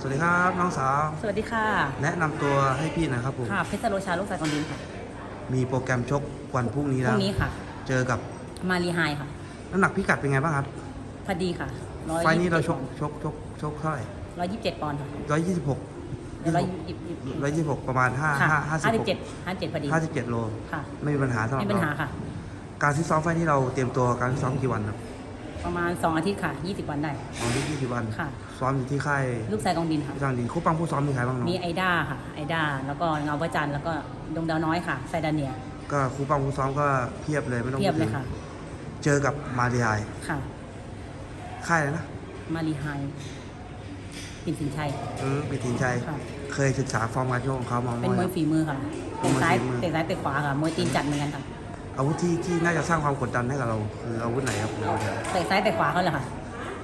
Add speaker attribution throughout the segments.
Speaker 1: สวัสดีครับน้องสาว
Speaker 2: สวัสดีค่ะ
Speaker 1: แนะนำตัวให้พี่หนะครับผม
Speaker 2: ค่ะเพชรโรชาลูกสายกองดินค่ะ
Speaker 1: มีโปรแกรมชกวันพรุ่งนี้
Speaker 2: พ
Speaker 1: แล้
Speaker 2: รุ่
Speaker 1: ว
Speaker 2: งนี้ค่ะ
Speaker 1: เจอกับ
Speaker 2: มารีไฮค่ะ
Speaker 1: น้ำหนักพิกัดเป็นไงบ้างครับ
Speaker 2: พอดีค่ะร้อย
Speaker 1: ไฟล์นี้เราชกชกชกชกเท่าไหร่
Speaker 2: ร้อยยี่สิบเจ็ดปอนด์ค่ะ
Speaker 1: ร้อยยี่สิบหก
Speaker 2: ร้อยยี่สิบ
Speaker 1: ร้อยยี่สิบหกประมาณห้า
Speaker 2: ค่ะ
Speaker 1: ห้าห้า
Speaker 2: ห้า
Speaker 1: สิ
Speaker 2: สิ
Speaker 1: บบ
Speaker 2: เจ็ดห้าเจ็ดพอดี
Speaker 1: ห้าสิบเจ็ดโล
Speaker 2: ค่ะ
Speaker 1: ไม่มีปัญหาสำหรับ
Speaker 2: ไม่มีปัญหา
Speaker 1: เรา
Speaker 2: ค่ะ
Speaker 1: การที่ซ้อมไฟล์นี้เราเตรียมตัวการที่ซ้อมกี่วันครับ
Speaker 2: ประมาณสองอาทิตย์ค่ะยี่สิบวันได้
Speaker 1: อ๋อที่ยี่สิบวัน
Speaker 2: ค่ะ
Speaker 1: ซ้อมอยู่ที่ค่าย
Speaker 2: ลูกสายกองดินค่ะ
Speaker 1: พี่ทางดินคู่ปั้งผู้ซ้อมมีใครบ้างน้อง
Speaker 2: มีไอด้าค่ะ ไอด้าแล้วก็เงาพระจันทร์แล้วก็ดวงดาวน้อยค่ะไซดาเนีย
Speaker 1: ก็คู่ปั้งผู้ซ้อมก็เพียบเลยไม่ต้อง
Speaker 2: เทียบ
Speaker 1: พูด
Speaker 2: เล
Speaker 1: ถึ
Speaker 2: ย
Speaker 1: ง
Speaker 2: ค่ะ
Speaker 1: เจอกับมาเรียาย
Speaker 2: ค่ะ
Speaker 1: ค่ายเลยนะ
Speaker 2: มารีไฮปิ่นสินชัย
Speaker 1: เออปิตินชัย
Speaker 2: ค่ะ
Speaker 1: เคยศึกษาฟอร์มการชกของเขามา
Speaker 2: เป็นมวย
Speaker 1: บ้างไห
Speaker 2: ฝีมือค่ะ
Speaker 1: เป็
Speaker 2: เตะ
Speaker 1: นมวย
Speaker 2: ซ้าย
Speaker 1: ฝีมือ
Speaker 2: เตะซ้ายเตะขวาค่ะ มวยตีนจัดเหมือนกันค่ะ
Speaker 1: อาวุธที่ที่น่าจะสร้างความกดดันให้กับเราคืออาวุธไหนครับเราเนี่ย
Speaker 2: เตะซ้ายเตะขวาเขาเลยค่ะ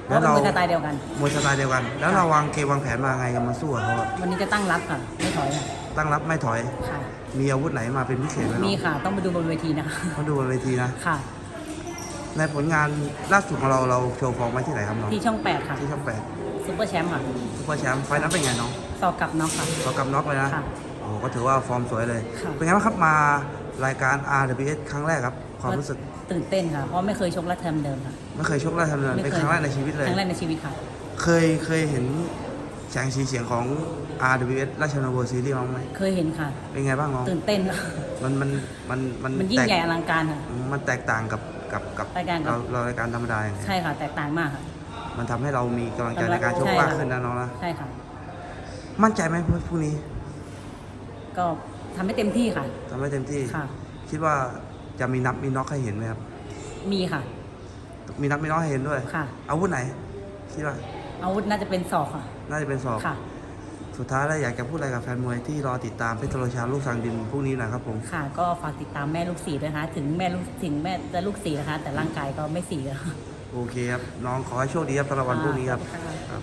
Speaker 2: เพ
Speaker 1: แล้ว
Speaker 2: ราะเป็น
Speaker 1: เรา
Speaker 2: มวยสไตล์เดียวกัน
Speaker 1: มวยสไตล์เดียวกัน แล้วเราวางเกมวางแผนมาไงกันมาสู้กับเขาอะ
Speaker 2: วันนี้จะตั้งรับค่ะ ไม่ถอยค่ะ
Speaker 1: ตั้งรับไม่ถอย
Speaker 2: ค่ะ
Speaker 1: มีอาวุธไหนมาเป็นพิเศษไหม
Speaker 2: มี
Speaker 1: เนาะ
Speaker 2: ค่ะ ต้องไปดูบนเวทีนะคะ
Speaker 1: เขาดูบนเวทีนะ
Speaker 2: ค่ะ
Speaker 1: ในผลงานล่าสุดของเราเราโชว์ฟอร์มไว้ที่ไหนครับน้อง
Speaker 2: ที่ช่อง 8 ค่ะ
Speaker 1: ที่ช่องแปด
Speaker 2: ซุปเปอร์แชมป์ค่ะ
Speaker 1: ซุปเปอร์แชมป์ไฟล์นั้นเป็นไงน้อง
Speaker 2: สอบกลับน็อกค่ะ
Speaker 1: เรากำน็อกเลยนะ
Speaker 2: ค่ะ
Speaker 1: โอ้โหก็ถือว่าฟอร์มสวยเลย
Speaker 2: ค่ะ
Speaker 1: เป็นไงบ้างครับมา รายการ RWS ครั้งแรกครับ ความรู้สึก
Speaker 2: ตื่นเต้นค่ะ เพราะไม่เคยชกรัฐเทมเดิมค่ะ
Speaker 1: ไม่เคยชกราชดำเนินเป็นครั้งแรกในชีวิตเลย
Speaker 2: ครั้งแรกในชีวิตค่ะ
Speaker 1: เคยเคยเห็นแสงสีเสียงของ RWS ราชดำเนินเวอร์ซีรีส์บ้างไหม
Speaker 2: เคยเห็นค่ะ
Speaker 1: เป็นไงบ้างน้อง
Speaker 2: ตื่นเต้นค่ะ
Speaker 1: มันมันมันมัน
Speaker 2: มันยิ่ง
Speaker 1: แตก
Speaker 2: ใหญ่อลังการค่ะ
Speaker 1: มันแตกต่างกับกับกับ
Speaker 2: รายการกับ
Speaker 1: เราเรารายการธรรมดาอย่างไง
Speaker 2: ใช่ค่ะ แตกต่างมากค่ะ
Speaker 1: มันทำให้เรามีกำลังใจ
Speaker 2: กำลัง
Speaker 1: ในการชก
Speaker 2: ใช่
Speaker 1: มาก
Speaker 2: ค่ะ
Speaker 1: ขึ้นนะน้องนะ
Speaker 2: ใช่ค่ะ
Speaker 1: มั่นใจไหมพรุ่งนี้
Speaker 2: ก็ ทำให้เต็มที่ค่ะ
Speaker 1: ทำให้เต็มที่
Speaker 2: ค่ะ
Speaker 1: คิดว่าจะมีนับมีน็อกให้เห็นไหมครับ
Speaker 2: มีค่ะ
Speaker 1: มีนับมีน็อกให้เห็นด้วย
Speaker 2: ค่ะ
Speaker 1: อาวุธไหน คิดว่า
Speaker 2: อาวุธน่าจะเป็นศอกค่ะ
Speaker 1: น่าจะเป็นศอก
Speaker 2: ค่ะ
Speaker 1: สุดท้ายแล้วอยากจะพูดอะไรกับแฟนมวยที่รอติดตามเพชรโรชาลูกสังดินพรุ่งนี้หนะครับผม
Speaker 2: ค่ะ ก็ฝากติดตามแม่ลูกสี่ด้วยนะคะ ถึงแม่ลูกถึงแม่จะลูกสี่นะคะ แต่ร่างกายก็ไม่สี่แล้ว
Speaker 1: โอเคครับ น้องขอให้โชคดีครับสำหรับวันพรุ่งนี้ครับ
Speaker 2: ขอณะ
Speaker 1: ครับ